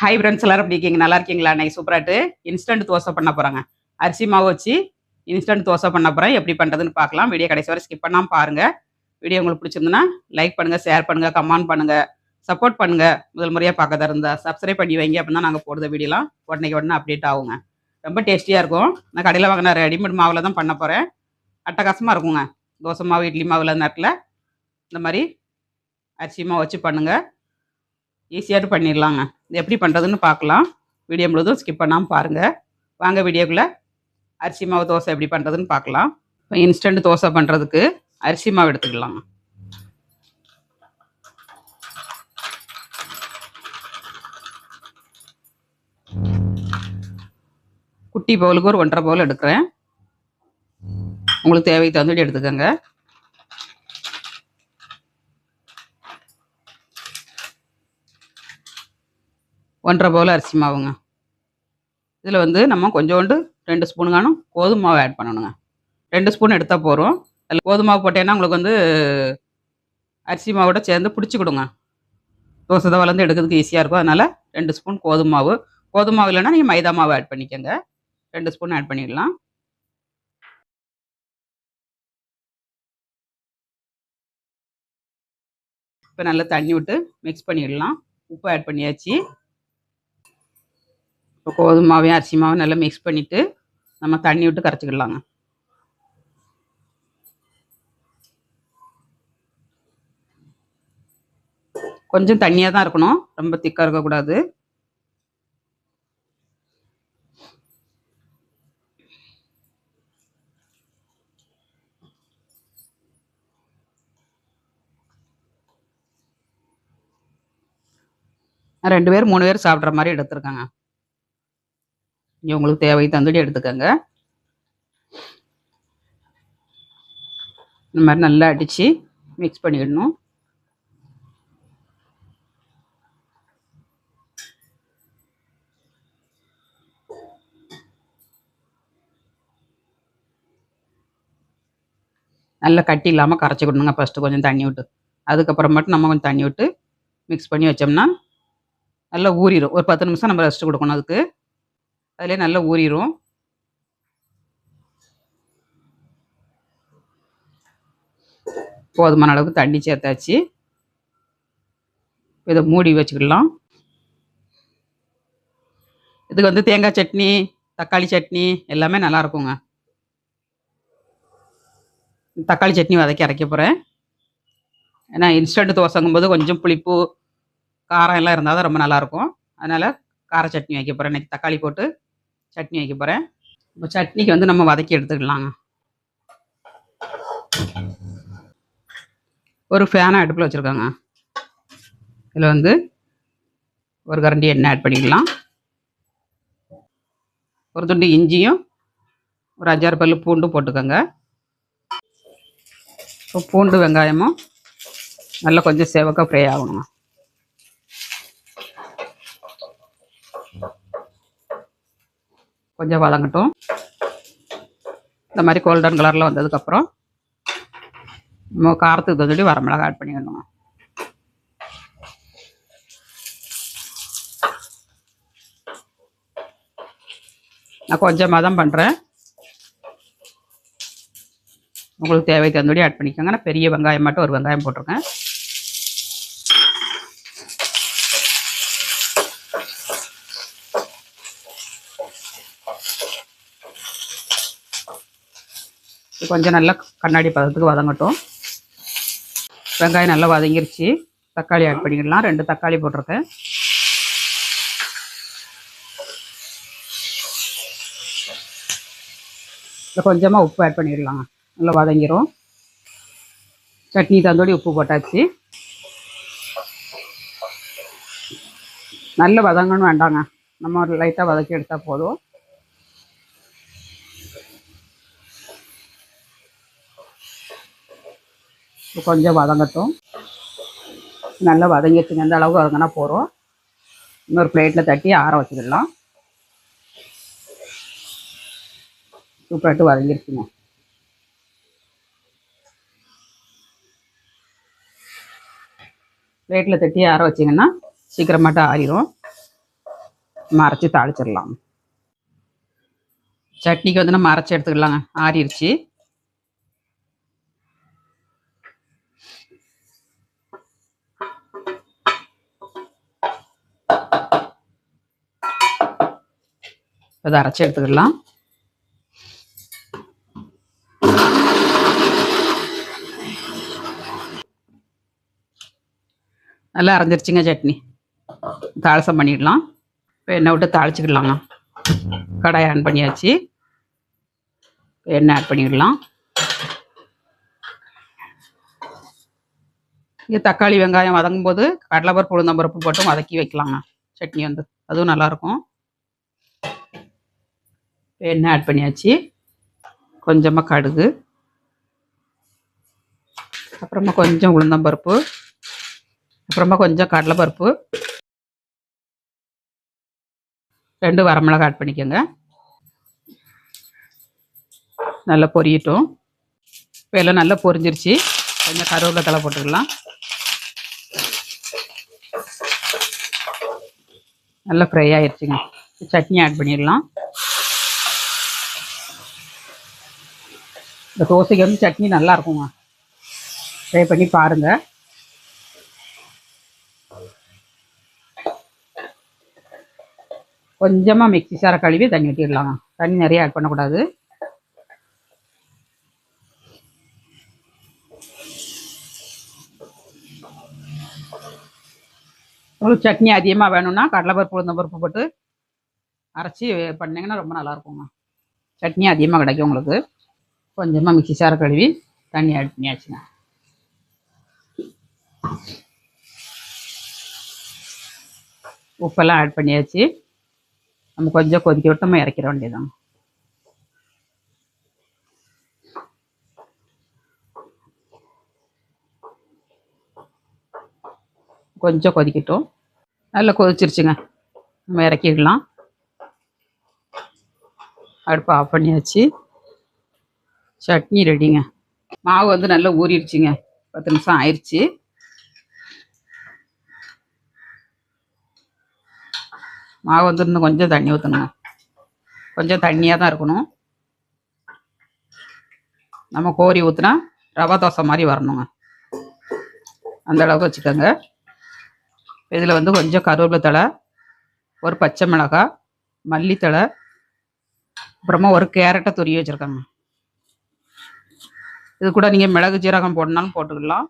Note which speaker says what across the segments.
Speaker 1: hi friends எல்லாரும் அப்படி இருக்கீங்க நல்லா இருக்கீங்களா அன்னைக்கு சூப்பராட்டு இன்ஸ்டன்ட் தோசை பண்ண போகிறாங்க அரிசி மாவு வச்சு இன்ஸ்டன்ட் தோசை பண்ண போகிறேன் எப்படி பண்ணுறதுன்னு பார்க்கலாம் வீடியோ கடைசி வரை ஸ்கிப் பண்ணாமல் பாருங்கள் வீடியோ உங்களுக்கு பிடிச்சிருந்துன்னா லைக் பண்ணுங்கள் ஷேர் பண்ணுங்கள் கமெண்ட் பண்ணுங்கள் சப்போர்ட் பண்ணுங்கள் முதல் முறையாக பார்க்கறதா இருந்தால் சப்ஸ்கிரைப் பண்ணி வைங்க அப்படின்னா நாங்கள் போடுற வீடியோலாம் உடனே உடனே அப்டேட் ஆகுங்க ரொம்ப டேஸ்டியாக இருக்கும் நான் கடையில் வாங்கின ரெடிமேட் மாவில் தான் பண்ண போகிறேன் அட்டகாசமாக இருக்குங்க தோசை மாவு இட்லி மாவில் நேரத்தில் இந்த மாதிரி அரிசி மாவு வச்சு பண்ணுங்கள் ஈஸியாக பண்ணிடலாங்க இது எப்படி பண்ணுறதுன்னு பார்க்கலாம் வீடியோ முழுதும் ஸ்கிப் பண்ணாமல் பாருங்கள் வாங்க வீடியோக்குள்ளே அரிசி மாவு தோசை எப்படி பண்ணுறதுன்னு பார்க்கலாம் இப்போ இன்ஸ்டன்ட் தோசை பண்ணுறதுக்கு அரிசி மாவு எடுத்துக்கலாம் குட்டி பவுலுக்கு ஒரு ஒன்றரை பவுல் எடுக்கிறேன் உங்களுக்கு தேவைக்கு தந்துட்டு எடுத்துக்கோங்க ஒன்றரை பவுல் அரிசி மாவுங்க இதில் வந்து நம்ம கொஞ்சோண்டு ரெண்டு ஸ்பூன் காணும் கோதுமை மாவு ஆட் பண்ணணுங்க ரெண்டு ஸ்பூன் எடுத்தால் போகிறோம் அதில் கோதுமை மாவு போட்டேன்னா உங்களுக்கு வந்து அரிசி மாவோட சேர்ந்து பிடிச்சி கொடுங்க தோசை தான் வளர்ந்து எடுக்கிறதுக்கு ஈஸியாக இருக்கும் அதனால் ரெண்டு ஸ்பூன் கோதுமை மாவு கோதுமை மாவு இல்லைன்னா நீங்கள் மைதா மாவு ஆட் பண்ணிக்கோங்க ரெண்டு ஸ்பூன் ஆட் பண்ணிடலாம் இப்போ நல்லா தண்ணி விட்டு மிக்ஸ் பண்ணிடலாம் உப்பு ஆட் பண்ணியாச்சு இப்போ கோதுமாவையும் அரிசி மாவும் நல்லா மிக்ஸ் பண்ணிவிட்டு நம்ம தண்ணி விட்டு கரைச்சிக்கிடலாங்க கொஞ்சம் தண்ணியாக தான் இருக்கணும் ரொம்ப திக்காக இருக்கக்கூடாது ரெண்டு பேர் மூணு பேர் சாப்பிட்ற மாதிரி எடுத்துருக்காங்க இங்கே உங்களுக்கு தேவை தந்துடி எடுத்துக்கோங்க இந்த மாதிரி நல்லா அடித்து மிக்ஸ் பண்ணிடணும் நல்லா கட்டி இல்லாமல் கரைச்சி கொடுணுங்க ஃபஸ்ட்டு கொஞ்சம் தண்ணி விட்டு அதுக்கப்புறம் மட்டும் நம்ம கொஞ்சம் தண்ணி விட்டு மிக்ஸ் பண்ணி வச்சோம்னா நல்லா ஊறிடும் ஒரு பத்து நிமிஷம் நம்ம ரெஸ்ட் கொடுக்கணும் அதுக்கு அதிலே நல்லா ஊறிடும் போதுமான அளவுக்கு தண்ணி சேர்த்தாச்சு இதை மூடி வச்சுக்கலாம் இதுக்கு வந்து தேங்காய் சட்னி தக்காளி சட்னி எல்லாமே நல்லா இருக்குங்க தக்காளி சட்னி வதக்கி அரைக்க போகிறேன் ஏன்னா இன்ஸ்டன்ட் தோசைங்கும் போது கொஞ்சம் புளிப்பு காரம் எல்லாம் இருந்தால் தான் ரொம்ப நல்லாயிருக்கும் அதனால் கார சட்னி வைக்க போகிறேன் இன்றைக்கி தக்காளி போட்டு சட்னி வைக்க போகிறேன் இப்போ சட்னிக்கு வந்து நம்ம வதக்கி எடுத்துக்கலாங்க ஒரு ஃபேனாக அடுப்பில் வச்சுருக்காங்க இதில் வந்து ஒரு கரண்டி எண்ணெய் ஆட் பண்ணிக்கலாம் ஒரு துண்டு இஞ்சியும் ஒரு அஞ்சாறு பல்லு பூண்டும் போட்டுக்கோங்க இப்போ பூண்டு வெங்காயமும் நல்லா கொஞ்சம் சேவக்காக ஃப்ரை ஆகணுங்க கொஞ்சம் வதங்கட்டும் இந்த மாதிரி கோல்டன் கலரில் வந்ததுக்கப்புறம் நம்ம காரத்துக்கு தகுதி வரமிளகா ஆட் பண்ணிக்கணும் நான் கொஞ்சமாக தான் பண்ணுறேன் உங்களுக்கு தேவை தந்தோடி ஆட் பண்ணிக்கோங்க நான் பெரிய வெங்காயம் மட்டும் ஒரு வெங்காயம் போட்டிருக்கேன் கொஞ்சம் நல்லா கண்ணாடி பதத்துக்கு வதங்கட்டும் வெங்காயம் நல்லா வதங்கிருச்சு தக்காளி ஆட் பண்ணிக்கலாம் ரெண்டு தக்காளி போட்டிருக்கேன் கொஞ்சமாக உப்பு ஆட் பண்ணிடலாம் நல்லா வதங்கிடும் சட்னி தந்தோடி உப்பு போட்டாச்சு நல்லா வதங்கணும் வேண்டாங்க நம்ம லைட்டாக வதக்கி எடுத்தால் போதும் கொஞ்சம் வதங்கட்டும் நல்லா வதங்கிடுச்சுங்க எந்த அளவுக்கு வதங்கினா போகிறோம் இன்னொரு பிளேட்டில் தட்டி ஆற வச்சுக்கிடலாம் சூப்பராட்டு வதங்கிருச்சுங்க பிளேட்டில் தட்டி ஆற வச்சிங்கன்னா சீக்கிரமாட்டு ஆறிடும் மறைச்சி தாளிச்சிடலாம் சட்னிக்கு வந்து நம்ம அரைச்சி எடுத்துக்கலாங்க ஆறிடுச்சு அதை அரைச்சி எடுத்துக்கலாம் நல்லா அரைஞ்சிருச்சுங்க சட்னி தாளசம் பண்ணிடலாம் இப்போ எண்ணெய் விட்டு தாளிச்சிக்கிடலாங்க கடாய் ஆன் பண்ணியாச்சு எண்ணெய் ஆட் பண்ணிடலாம் இங்கே தக்காளி வெங்காயம் வதங்கும் போது கடலைப்பருப்பு உளுந்தம்பருப்பு போட்டு வதக்கி வைக்கலாங்க சட்னி வந்து அதுவும் நல்லாயிருக்கும் எண்ணெய் ஆட் பண்ணியாச்சு கொஞ்சமாக கடுகு அப்புறமா கொஞ்சம் உளுந்தம்பருப்பு அப்புறமா கொஞ்சம் கடலைப்பருப்பு ரெண்டு வரமிளகா ஆட் பண்ணிக்கோங்க நல்லா பொரியட்டும் இப்போ எல்லாம் நல்லா பொரிஞ்சிருச்சு கொஞ்சம் கருவில் தலை போட்டுக்கலாம் நல்லா ஃப்ரை ஆயிடுச்சுங்க சட்னி ஆட் பண்ணிடலாம் இந்த தோசைக்கு வந்து சட்னி நல்லா இருக்குங்க ட்ரை பண்ணி பாருங்கள் கொஞ்சமாக மிக்சி சார கழுவி தண்ணி ஊற்றிடலாங்க தண்ணி நிறைய ஆட் பண்ணக்கூடாது உங்களுக்கு சட்னி அதிகமாக வேணும்னா கடலைப்பருப்பு பருப்பு போட்டு அரைச்சி பண்ணிங்கன்னா ரொம்ப நல்லாயிருக்குங்க சட்னி அதிகமாக கிடைக்கும் உங்களுக்கு கொஞ்சமாக மிக்சி சார கழுவி தண்ணி ஆட் பண்ணியாச்சுங்க உப்பெல்லாம் ஆட் பண்ணியாச்சு நம்ம கொஞ்சம் கொதிக்க விட்டு நம்ம இறக்கிட வேண்டியதான் கொஞ்சம் கொதிக்கட்டும் நல்லா கொதிச்சிருச்சுங்க நம்ம இறக்கிடலாம் அடுப்பு ஆஃப் பண்ணியாச்சு சட்னி ரெடிங்க மாவு வந்து நல்லா ஊறிடுச்சுங்க பத்து நிமிஷம் ஆயிடுச்சு மாவு வந்து இன்னும் கொஞ்சம் தண்ணி ஊற்றணுங்க கொஞ்சம் தண்ணியாக தான் இருக்கணும் நம்ம கோரி ஊற்றுனா ரவா தோசை மாதிரி வரணுங்க அந்த அளவுக்கு வச்சுக்கோங்க இதில் வந்து கொஞ்சம் கருவேப்பிலை தழை ஒரு பச்சை மிளகாய் மல்லித்தழை அப்புறமா ஒரு கேரட்டை துரிய வச்சுருக்கோங்க இது கூட நீங்கள் மிளகு ஜீரகம் போடணாலும் போட்டுக்கலாம்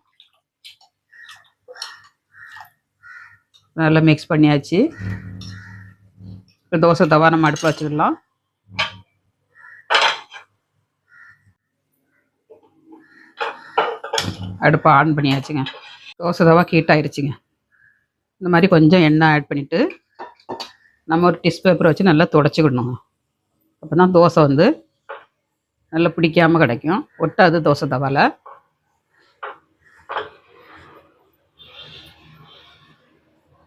Speaker 1: நல்லா மிக்ஸ் பண்ணியாச்சு தோசை தவா நம்ம அடுப்பு வச்சுக்கலாம் அடுப்பை ஆன் பண்ணியாச்சுங்க தோசை தவா ஹீட் ஆயிடுச்சுங்க இந்த மாதிரி கொஞ்சம் எண்ணெய் ஆட் பண்ணிவிட்டு நம்ம ஒரு டிஷ் பேப்பர் வச்சு நல்லா துடைச்சிக்கிடணுங்க அப்போ தான் தோசை வந்து நல்லா பிடிக்காமல் கிடைக்கும் ஒட்டாது தோசை தவாலை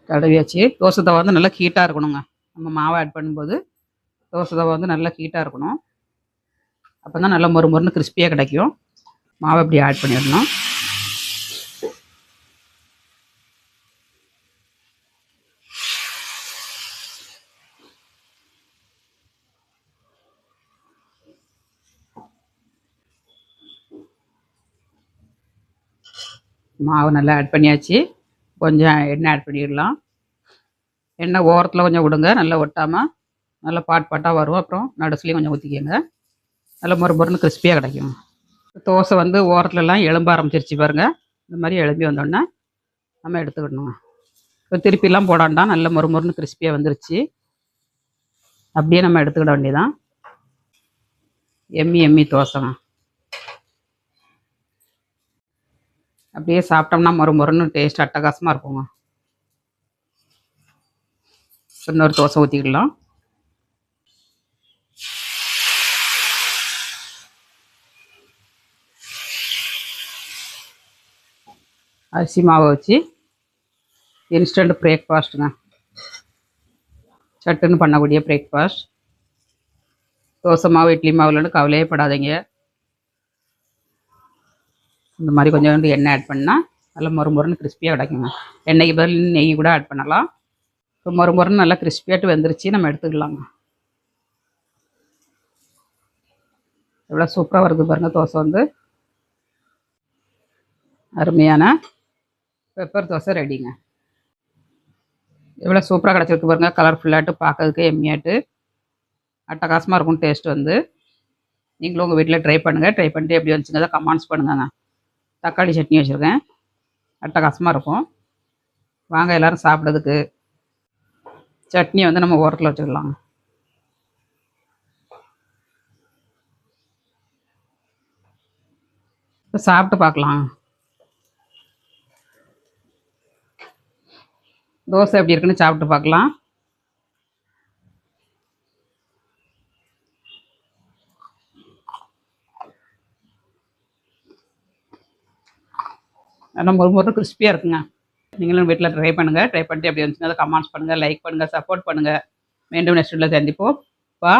Speaker 1: தடவியாச்சு தோசை தவா வந்து நல்லா ஹீட்டாக இருக்கணுங்க நம்ம மாவை ஆட் பண்ணும்போது தோசை தவா வந்து நல்லா ஹீட்டாக இருக்கணும் அப்போ தான் நல்லா மொறு மொறுன்னு கிறிஸ்பியாக கிடைக்கும் மாவை இப்படி ஆட் பண்ணிடணும் மாவு நல்லா ஆட் பண்ணியாச்சு கொஞ்சம் எண்ணெய் ஆட் பண்ணிடலாம் எண்ணெய் ஓரத்தில் கொஞ்சம் விடுங்க நல்லா ஒட்டாமல் நல்லா பாட் பாட்டாக வரும் அப்புறம் நடுசுலையும் கொஞ்சம் ஊற்றிக்கோங்க நல்லா மொறு மொறுன்னு கிறிஸ்பியாக கிடைக்கும் தோசை வந்து ஓரத்துலலாம் எலும்ப ஆரம்பிச்சிருச்சு பாருங்கள் இந்த மாதிரி எலும்பி வந்தோடனே நம்ம எடுத்துக்கிடணும் இப்போ திருப்பிலாம் போடாண்டாம் நல்ல மொறு மொறுன்னு கிறிஸ்பியாக வந்துருச்சு அப்படியே நம்ம எடுத்துக்கிட வேண்டியதான் எம்மி எம்மி தோசைங்க அப்படியே சாப்பிட்டோம்னா மொறு மொறுன்னு டேஸ்ட் அட்டகாசமாக இருக்குங்க இன்னொரு தோசை ஊற்றிக்கலாம் அரிசி மாவை வச்சு இன்ஸ்டன்ட் பிரேக்ஃபாஸ்ட்டுங்க சட்டுன்னு பண்ணக்கூடிய பிரேக்ஃபாஸ்ட் தோசை மாவு இட்லி மாவுலன்னு கவலையே படாதீங்க இந்த மாதிரி கொஞ்சம் எண்ணெய் ஆட் பண்ணால் நல்லா மொறு மொறுன்னு கிறிஸ்பியாக கிடைக்குங்க எண்ணெய்க்கு பதில் நெய் கூட ஆட் பண்ணலாம் இப்போ மொறு மொறுன்னு நல்லா கிறிஸ்பியாட்டு வெந்துருச்சு நம்ம எடுத்துக்கலாங்க எவ்வளோ சூப்பராக வருது பாருங்கள் தோசை வந்து அருமையான பெப்பர் தோசை ரெடிங்க எவ்வளோ சூப்பராக கிடச்சிருக்கு பாருங்கள் கலர்ஃபுல்லாட்டு பார்க்கறதுக்கு எம்மியாட்டு அட்டகாசமாக இருக்கும் டேஸ்ட் வந்து நீங்களும் உங்கள் வீட்டில் ட்ரை பண்ணுங்கள் ட்ரை பண்ணிட்டு எப்படி வந்துச்சுங்க கமெண்ட்ஸ் பண்ணுங்கங்க தக்காளி சட்னி வச்சுருக்கேன் அட்டகாசமாக இருக்கும் வாங்க எல்லோரும் சாப்பிட்றதுக்கு சட்னி வந்து நம்ம ஓரத்தில் வச்சுக்கலாம் இப்போ சாப்பிட்டு பார்க்கலாம் தோசை எப்படி இருக்குன்னு சாப்பிட்டு பார்க்கலாம் நம்ம ஒரு முறை கிறிஸ்பியாக இருக்குங்க நீங்களும் வீட்டில் ட்ரை பண்ணுங்கள் ட்ரை பண்ணிட்டு அப்படி வந்துச்சுன்னா அதை கமெண்ட்ஸ் பண்ணுங்கள் லைக் பண்ணுங்கள் சப்போர்ட் பண்ணுங்கள் மீண்டும் நெக்ஸ்ட் சந்திப்போம் பா